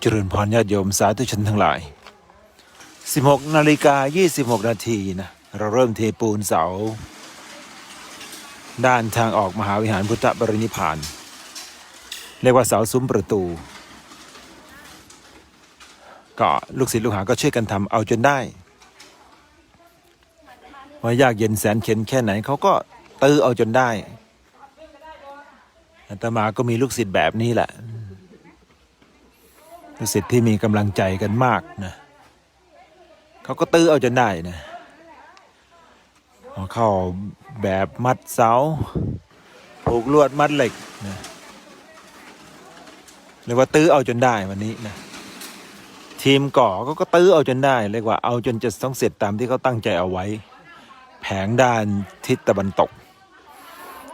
เจริญพรญาติโยมสาธุชนทั้งหลาย 16นาฬิกา26 นาทีนะ เราเริ่มเทปูนเสา ด้านทางออกมหาวิหารพุทธบรินิพพาน เรียกว่าเสาซุ้มประตู ก็ลูกศิษย์ลูกหาก็ช่วยกันทำเอาจนได้ ว่ายากเย็นแสนเข็นแค่ไหนเขาก็ตื้อเอาจนได้อาตมาก็มีลูกศิษย์แบบนี้แหละ ลูกศิษย์ที่มีกำลังใจกันมากนะเขาก็ตื้อเอาจนได้นะเข้าแบบมัดเสาผูกลวดมัดเหล็กนะเรียกว่าตื้อเอาจนได้วันนี้นะทีมก่อก็ก็ตื้อเอาจนได้เรียกว่าเอาจนจะต้องเสร็จตามที่เขาตั้งใจเอาไว้ แผงด้านทิศตะวันตก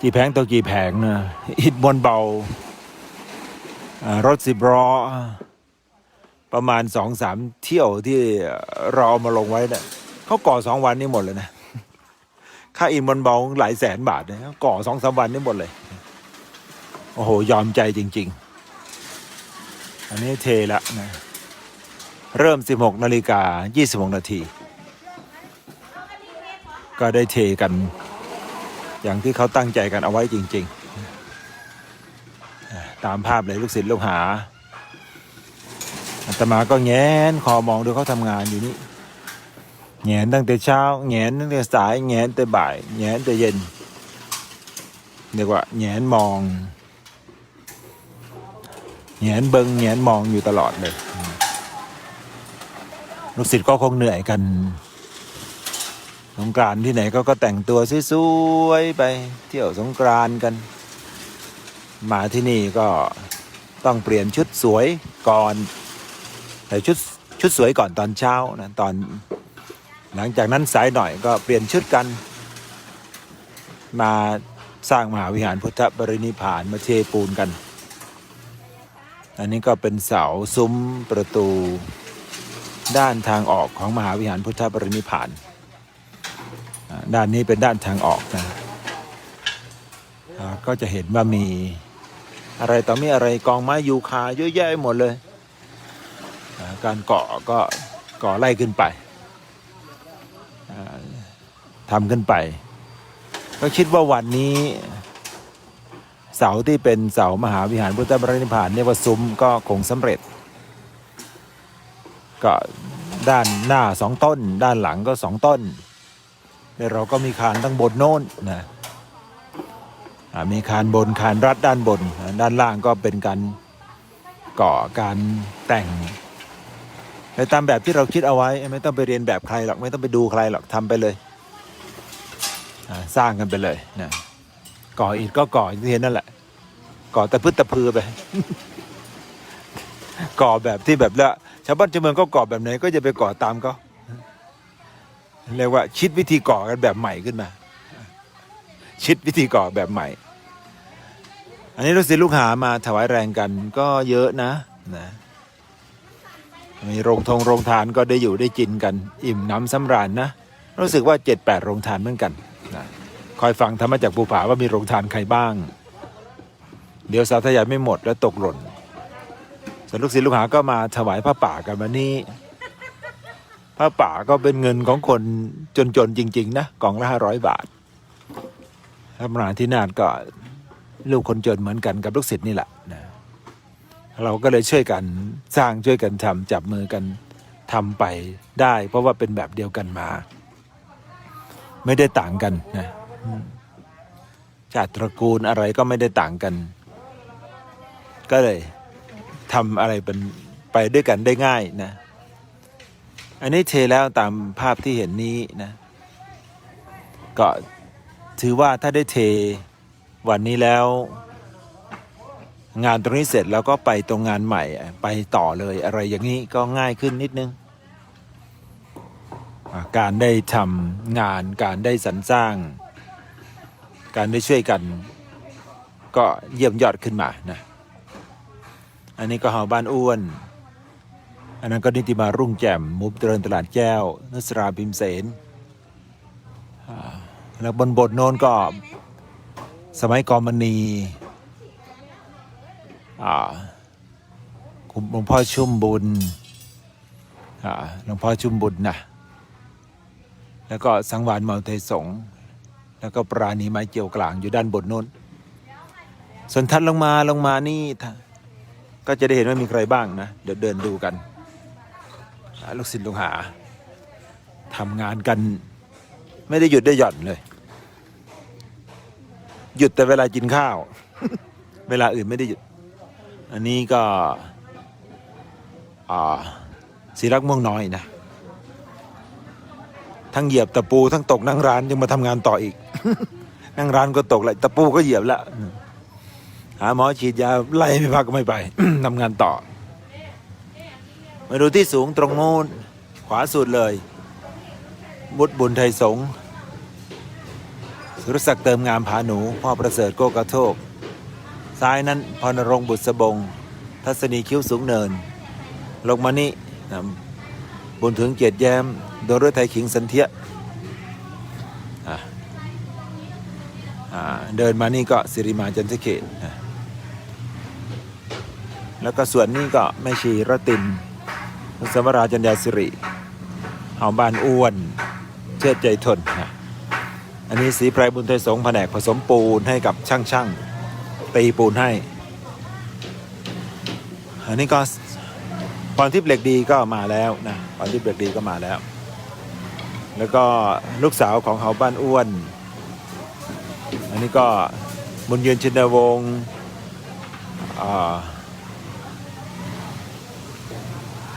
กี่แผงต่อกี่แผงนะอิฐบนเบาอ่ารถสิบล้อ ประมาณสองสามเที่ยวที่เราเอามาลงไว้เนะ่ะเขาก่อสองวันนี่หมดเลยนะ ค่าอินบนเบาหลายแสนบาทเนี่ยเขาก่อสองสามวันนี่หมดเลย โอ้โห ยอมใจจริง ๆ อันนี้เทละนะ เริ่ม16นาฬิกา26นาที ก็ได้เทกัน อย่างที่เขาตั้งใจกันเอาไว้จริง ๆ ตามภาพเลยลูกศิษย์ลูกหา อาตมาก็แงนคอมองดูเขาทำงานอยู่นี่แงนตั้งแต่เช้าแงนตั้งแต่สายแงนแต่บ่ายแงนแต่เย็นเรียกว่าแงนมองแงนเบิงแงนมองอยู่ตลอดเลยลูกศิษย์ก็คงเหนื่อยกันสงกรานที่ไหนก็ก็แต่งตัวสวยๆไปเที่ยวสงกรานกัน มาที่นี่ก็ต้องเปลี่ยนชุดสวยก่อน แต่ชุดชุดสวยก่อนตอนเช้านะตอนหลังจากนั้นสายหน่อยก็เปลี่ยนชุดกัน มาสร้างมหาวิหารพุทธบรินิพานมาเทปูนกัน อันนี้ก็เป็นเสาซุ้มประตูด้านทางออกของมหาวิหารพุทธบรินิพาน ด้านนี้เป็นด้านทางออกนะก็จะเห็นว่ามีอะไรต่อมีอะไรกองไม้ยูคาเยอะแยะหมดเลย การก่อก็ก่อไล่ขึ้นไปทำขึ้นไป ก็คิดว่าวันนี้เสาที่เป็นเสามหาวิหารพุทธบรินิพานเนี่ยว่าซุ้มก็คงสำเร็จ ก็ด้านหน้าสองต้น ด้านหลังก็สองต้นแล้วเราก็มีคานตั้งบนโน้นนะมีคานบนคานรัดด้านบน ด้านล่างก็เป็นการก่อการแต่ง ไปตามแบบที่เราคิดเอาไว้ ไม่ต้องไปเรียนแบบใครหรอกไม่ต้องไปดูใครหรอกทำไปเลยสร้างกันไปเลยนะก่ออิฐก็ก่ออย่างที่เห็นนั่นแหละ ก่อแต่พืชตะพือไป ก่อแบบที่แบบละชาวบ้านชาวเมืองก็ก่อแบบไหนก็จะไปก่อตามเขาเรียกว่าคิดวิธีก่อกันแบบใหม่ขึ้นมาคิดวิธีก่อแบบใหม่ อันนี้ลูกศิษย์ลูกหามาถวายแรงกันก็เยอะนะนะ มีโรงทงโรงทานก็ได้อยู่ได้กินกัน อิ่มน้ำสำราญนะ รู้สึกว่าเจ็ดแปดโรงทานเหมือนกันนะคอยฟังธรรมจากภูผาว่ามีโรงทานใครบ้าง เดี๋ยวสาธยายไม่หมดแล้วตกหล่นส่วนลูกศิษย์ลูกหาก็มาถวายผ้าป่ากันวันนี้ผ้าป่าก็เป็นเงินของคนจนๆจริง ๆ นะกล่องละห้าร้อยบาทธรรมนาที่นาดก็ลูกคนจนเหมือนกันกับลูกศิษย์นี่แหละนะ เราก็เลยช่วยกันสร้างช่วยกันทำจับมือกันทำไปได้ เพราะว่าเป็นแบบเดียวกันมา ไม่ได้ต่างกันนะชาติตระกูลอะไรก็ไม่ได้ต่างกัน ก็เลยทำอะไรเป็นไปด้วยกันได้ง่ายนะ อันนี้เทแล้วตามภาพที่เห็นนี้นะ ก็ถือว่าถ้าได้เทวันนี้แล้ว งานตรงนี้เสร็จแล้วก็ไปตรงงานใหม่ไปต่อเลยอะไรอย่างนี้ก็ง่ายขึ้นนิดนึง การได้ทำงานการได้สรรสร้าง การได้ช่วยกัน ก็เยี่ยมยอดขึ้นมานะอันนี้ก็หอบ้านอ้วน อันนั้นก็นิติมารุ่งแจ่มมุบเจริญตลาดแก้วนสราพิมเสนแล้วบนบทโน้นก็สมัยกอมณี คุณหลวงพ่อชุ่มบุญอ่าหลวงพ่อชุ่มบุญนะแล้วก็สังวานเมาเทสงแล้วก็ปราณีไม้เกี่ยวกลางอยู่ด้านบนนู้นส่วนทัดลงมาลงมานี่ก็จะได้เห็นว่ามีใครบ้างนะ เดี๋ยวเดินดูกันลูกศิษย์ลูกหาทำงานกัน ไม่ได้หยุดได้หย่อนเลย หยุดแต่เวลากินข้าว เวลาอื่นไม่ได้หยุด อันนี้ก็อ่าศิรักม่วงน้อยนะ ทั้งเหยียบตะปูทั้งตกนั่งร้านยังมาทำงานต่ออีก นั่งร้านก็ตกเลยตะปูก็เหยียบละหาหมอฉีดยาไล่ไม่พักก็ไม่ไปทำงานต่อ มาดูที่สูงตรงโน้นขวาสุดเลยบุตรบุญไทยสงฆ์สุรศักดิ์เติมงามผาหนู พ่อประเสริฐโกกระโทก ซ้ายนั้นพรณรงค์บุษบง ทัศนีคิ้วสูงเนิน ลงมานี่บุญถึงเกียรติแย้ม โดยรถไทยขิงสันเทียเดินมานี่ก็สิริมาจันทเขตนะแล้วก็ส่วนนี้ก็แม่ชีรตินมุสมราจัญญาสิริเฮาบ้านอ้วน เชิดใจทนนะอันนี้สีไพรบุญไทยสงแผนกผสมปูนให้กับช่างช่างๆ ตีปูนให้ อันนี้ก็พรทิพย์เหล็กดีก็มาแล้วนะพรทิพย์เหล็กดีก็มาแล้ว แล้วก็ลูกสาวของเขาบ้านอ้วน อันนี้ก็บุญยืนชินวงศ์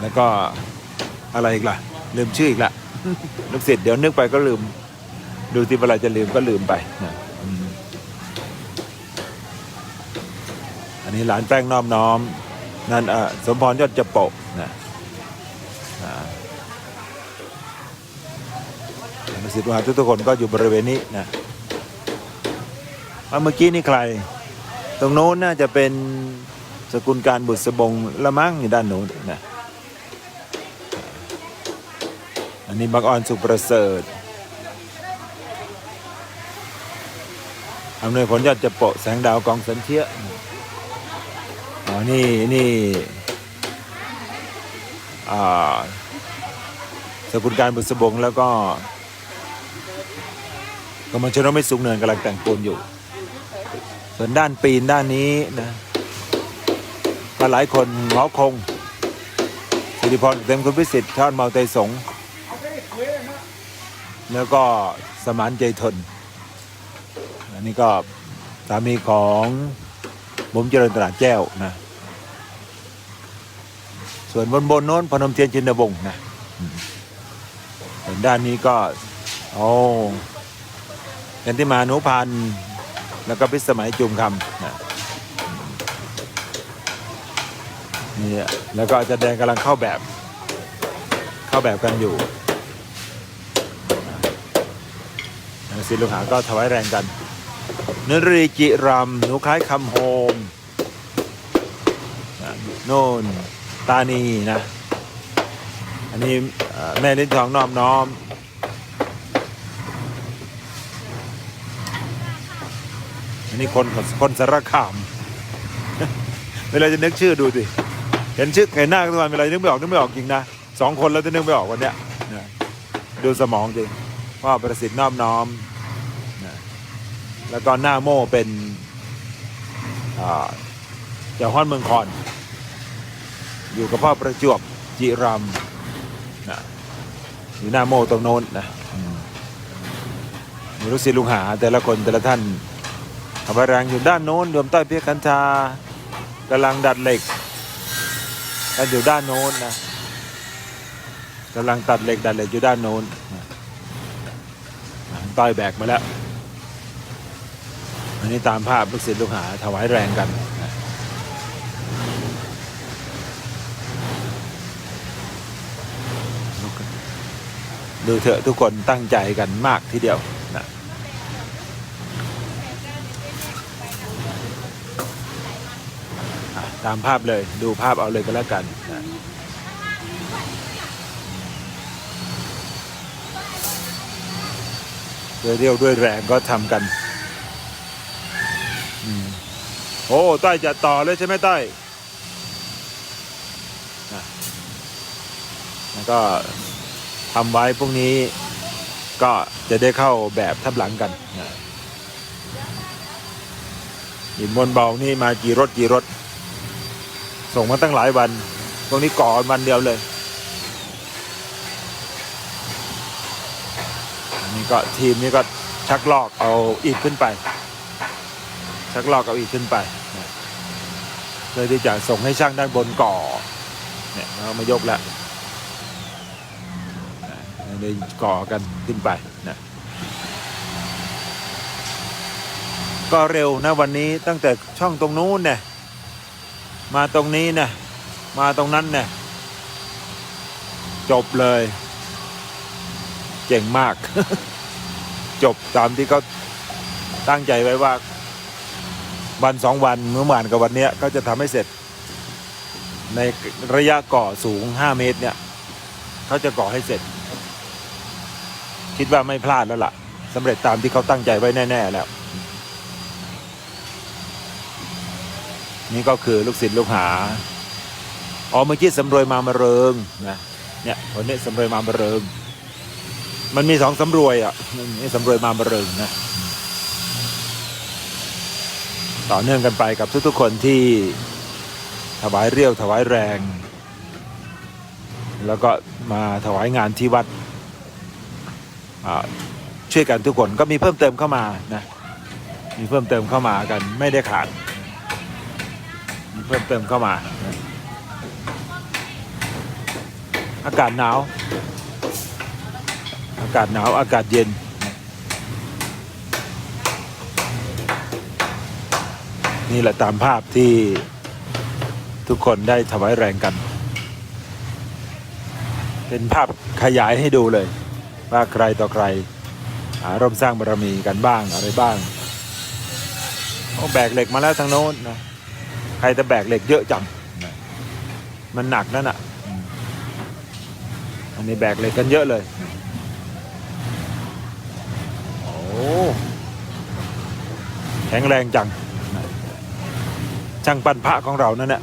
แล้วก็อะไรอีกล่ะ ลืมชื่ออีกละลูกศิษย์เดี๋ยวนึกไปก็ลืม ดูที่เวลาจะลืมก็ลืมไปนะ นนี้หลานแป้งน้อมน้อม นั่นเอ่อสมพรยอดจะโปะนะอ่าลูกศิษย์ลูกหาทุกๆคนก็อยู่บริเวณนี้นะว่าเมื่อกี้นี่ใคร ตรงโน้นน่าจะเป็นสกุลการบุษบงละมั้งอยู่ด้านโน้นนะอันนี้บักออนสุขประเสริฐอำนวยผลยอดจะโปะแสงดาวกองสันเทีย นี่นี่อ่าสกุลการบุษบงแล้วก็กำลังชนไม่สูงเนินกำลังแต่งปูนอยู่ ส่วนด้านปีนด้านนี้นะก็หลายคนหมอคงสิริพรเต็มคุณพิสิทธิ์ทอดเมาเตยสง แล้วก็สมานใจทน อันนี้ก็สามีของบุ๋มเจริญตลาดแก้วนะ ส่วนบนบนโน้นพนมเทียนจินดาวงนะส่วนด้านนี้ก็โอ้กันที่มานุพันธ์แล้วก็พิสมัยจุมคำนะนี่แล้วก็อาจารย์แดงกำลังเข้าแบบ เข้าแบบกันอยู่ศิลลูกหาก็ถวายแรงกันนรีจิรำหนูคล้ายคำโฮมนะโน่น ตานีนะ อันนี้แม่ลิ้นทองน้อมน้อม อันนี้คนคนสารคาม เวลาจะนึกชื่อดูสิ เห็นชื่อเห็นหน้าทุกวันเวลานึกไม่ออกนึกไม่ออกจริงนะสองคนแล้วจะนึกไม่ออกวันเนี้ยนะดูสมองจริงว่าประสิทธิ์น้อมน้อมนะแล้วก็หน้าโม่เป็นอ่าเจ้าฮ้อนเมืองคอน อยู่กับพ่อประจวบจิรำนะอยู่หน้าโมตรงโน้นนะมมีลูกศิษย์ลูกหาแต่ละคนแต่ละท่านทำแรงอยู่ด้านโน้นโยมต้อยเพียกัญชากำลังดัดเหล็กกันอยู่ด้านโน้นนะกำลังตัดเหล็กดัดเหล็กอยู่ด้านโน้นนะอ่าต้อยแบกมาแล้ว อันนี้ตามภาพลูกศิษย์ลูกหาถวายแรงกัน ดูเถอะทุกคนตั้งใจกันมากทีเดียวนะตามภาพเลยดูภาพเอาเลยก็แล้วกันนะด้วยเรียวด้วยแรงก็ทำกันอโอ้ต้อยจะต่อเลยใช่ไหมต้อยแล้วก็ ทำไว้พวกนี้ก็จะได้เข้าแบบทับหลังกันนะหินบนเบานี่มากี่รถกี่รถ ส่งมาตั้งหลายวันตรงนี้ก่อวันเดียวเลยนนี้ก็ทีมนี้ก็ชักลอกเอาอีกขึ้นไป ชักลอกเอาอีกขึ้นไปเพื่อที่จะส่งให้ช่างด้านบนก่อเนี่ยเรามายกแล้ว นก่อกันขึ้นไปนะก็เร็วนะวันนี้ตั้งแต่ช่องตรงนู้นเนี่ยมาตรงนี้เนี่ยมาตรงนั้นเนี่ยจบเลย เจ๋งมาก จบตามที่เขาตั้งใจไว้ว่า วันสองวันเมื่อวานกับวันเนี้ยก็จะทำให้เสร็จ ในระยะก่อสูง 5 เมตรเนี่ยเขาจะก่อให้เสร็จ คิดว่าไม่พลาดแล้วล่ะสำเร็จตามที่เขาตั้งใจไว้แน่ ๆ แล้ว นี่ก็คือลูกศิษย์ลูกหาอ๋อเมื่อกี้สำรวยมามาเริงนะเนี่ยคนนี้สำรวยมามาเริง มันมีสองสำรวยอะนี่สำรวยมามาเริงนะต่อเนื่องกันไปกับทุกๆคนที่ถวายเรี่ยวถวายแรง แล้วก็มาถวายงานที่วัด ช่วยกันทุกคนก็มีเพิ่มเติมเข้ามานะมีเพิ่มเติมเข้ามากันไม่ได้ขาดมีเพิ่มเติมเข้ามานะอากาศหนาว อากาศหนาวอากาศเย็นนี่แหละตามภาพที่ทุกคนได้ถวายแรงกัน เป็นภาพขยายให้ดูเลย ว่าใครต่อใครร่วมสร้างบารมีกันบ้างอะไรบ้างโอ้แบกเหล็กมาแล้วทางโน้นนะใครจะแบกเหล็กเยอะจังมันหนักนั่นอะอันนี้แบกเหล็กกันเยอะเลยโอ้แข็งแรงจังช่างปั้นพระของเรานั่นแหละ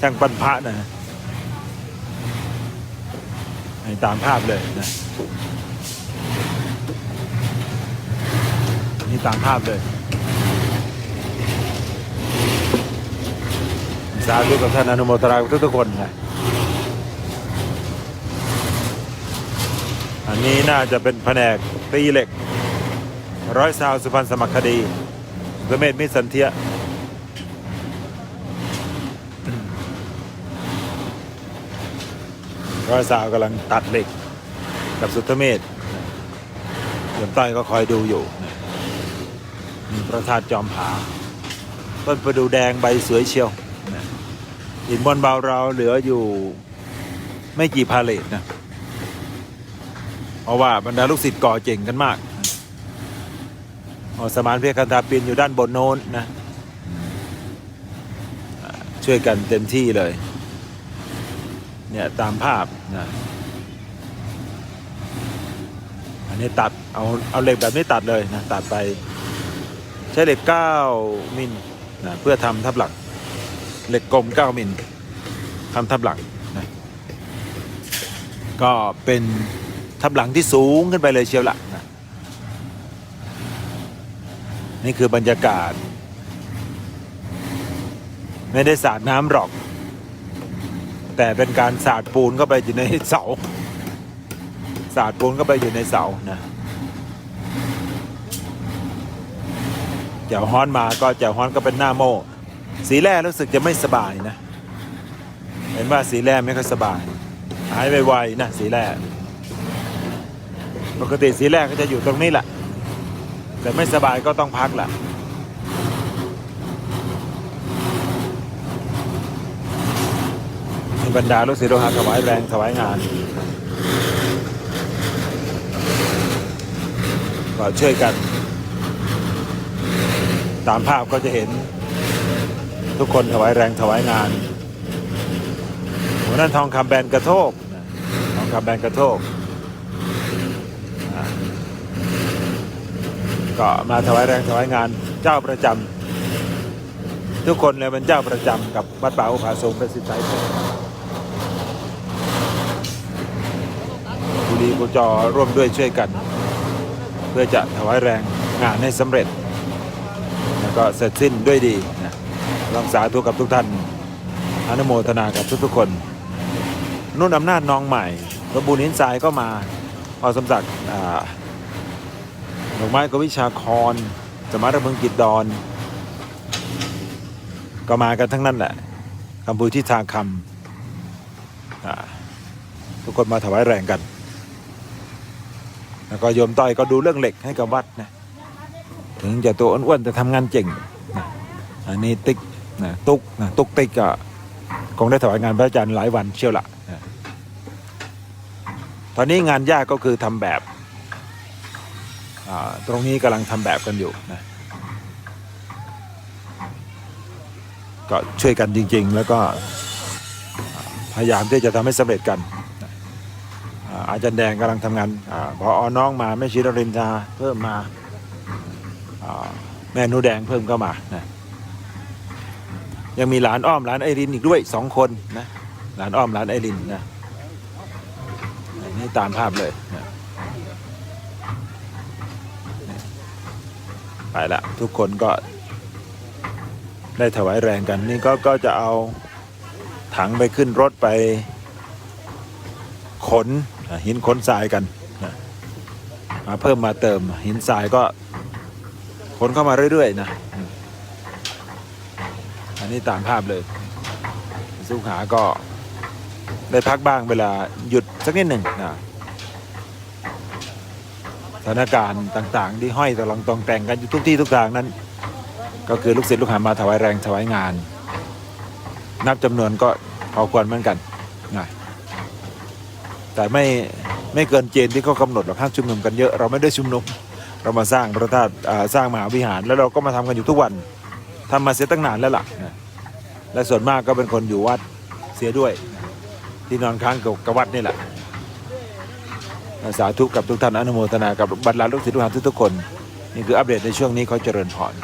ช่างปั้นพระนะ ตามภาพเลยนะนี่ตามภาพเลยสาธุกับท่านอนุโมทนากับทุกคนนะอันนี้น่าจะเป็นแผนกตีเหล็ก ร้อยซาวสุพรรณสมัครคดีพระเมธมิสันเทีย ร้อยสาวกำลังตัดเหล็กกับสุทธเมธเดี๋ยวต้อยก็คอยดูอยู่มีพระธาตุจอมผา ต้นประดูแดงใบสวยเชียวหินบนเบาเราเหลืออยู่ไม่กี่พาเลทนะ เพราะว่าบรรดาลูกศิษย์ก่อเจ๋งกันมากอสมานเพียคันธาปีนอยู่ด้านบนโน้นนะ ช่วยกันเต็มที่เลย เนี่ยตามภาพนะอันนี้ตัดเอาเอาเหล็กแบบนี้ตัดเลยนะตัดไป ใช้เหล็ก 9 มิลนะเพื่อทำทับหลังเหล็กกลม 9 มิลทำทับหลังนะก็เป็นทับหลังที่สูงขึ้นไปเลยเชียวละนะนี่คือบรรยากาศ ไม่ได้สาดน้ำหรอก แต่เป็นการสาดปูนเข้าไปอยู่ในเสา สาดปูนเข้าไปอยู่ในเสานะเจ้าฮ้อนมาก็เจ้าฮ้อนก็เป็นหน้าโม่สีแร่รู้สึกจะไม่สบายนะ เห็นว่าสีแร่ไม่ค่อยสบาย หายไวๆนะสีแร่ปกติสีแร่ก็จะอยู่ตรงนี้แหละ แต่ไม่สบายก็ต้องพักแหละ มีบรรดาลูกศิษย์ลูกหาถวายแรงถวายงานก็ช่วยกัน ตามภาพก็จะเห็น ทุกคนถวายแรงถวายงานหัวนั่นทองคำแบนกระโทกนทองคำแบนกระโทกก็มาถวายแรงถวายงานเจ้าประจำทุกคนเลยเป็นเจ้าประจำกับวัดป่าอุปาสมประสิทธิ์ใจ ดีกุจอร่วมด้วยช่วยกัน เพื่อจะถวายแรงงานให้สำเร็จ แล้วก็เสร็จสิ้นด้วยดีนะลองสาธุกับทุกท่านอนุโมทนากับทุกๆคน นุ่นอำนาจน้องใหม่สมบูรณ์หินทรายก็มาพอสมศักดิ์อ่าดอกไม้กวิชาคอนสมารเมืองกิจดอนก็มากันทั้งนั้นแหละคำพูที่ทางคำอ่าทุกคนมาถวายแรงกัน แล้วก็โยมต้อยก็ดูเรื่องเหล็กให้กับวัดนะถึงจะตัวอ้วนๆแต่ทำงานเก่งนะอันนี้ติ๊กนะตุ๊กนะตุ๊กติ๊กก็คงได้ถวายงานพระอาจารย์หลายวันเชียวละนะตอนนี้งานยากก็คือทำแบบตรงนี้กำลังทำแบบกันอยู่นะก็ช่วยกันจริง ๆ แล้วก็พยายามที่จะทำให้สำเร็จกัน อาจารย์แดงกำลังทำงานอพออน้องมาแม่ชีรรินทาเพิ่มมาแม่นูแดงเพิ่มเข้ามานะยังมีหลานอ้อมหลานไอรินอีกด้วยสองคนนะหลานอ้อมหลานไอรินนะนี่ตามภาพเลยนะไปละทุกคนก็ได้ถวายแรงกันนี่ก็ก็จะเอาถังไปขึ้นรถไปขน หินขนทรายกันนะมาเพิ่มมาเติมหินทรายก็ค้นเข้ามาเรื่อยๆนะอันนี้ตามภาพเลยสุขาก็ได้พักบ้างเวลาหยุดสักนิดหนึ่งนะสถานการณ์ต่างๆ ที่ห้อยตะลองตองแต่งกันอยู่ทุกที่ทุกทางนั้น ก็คือลูกศิษย์ลูกหามาถวายแรงถวายงาน นับจำนวนก็พอควรเหมือนกันนะ แต่ไม่ไม่เกินเจนที่เขากำหนดหรอกห้ามชุมนุมกันเยอะเราไม่ได้ชุมนุมเรามาสร้างพระธาตุสร้างมหาวิหาร แล้วเราก็มาทำกันอยู่ทุกวันทำมาเสียตั้งนานแล้วล่ะนะและส่วนมากก็เป็นคนอยู่วัดเสียด้วย ที่นอนค้างกับวัดนี่แหละสาธุกับทุกท่านอนุโมทนากับบรรดาลูกศิษย์ลูกหาทุกๆคน นี่คืออัปเดตในช่วงนี้เขาเจริญพร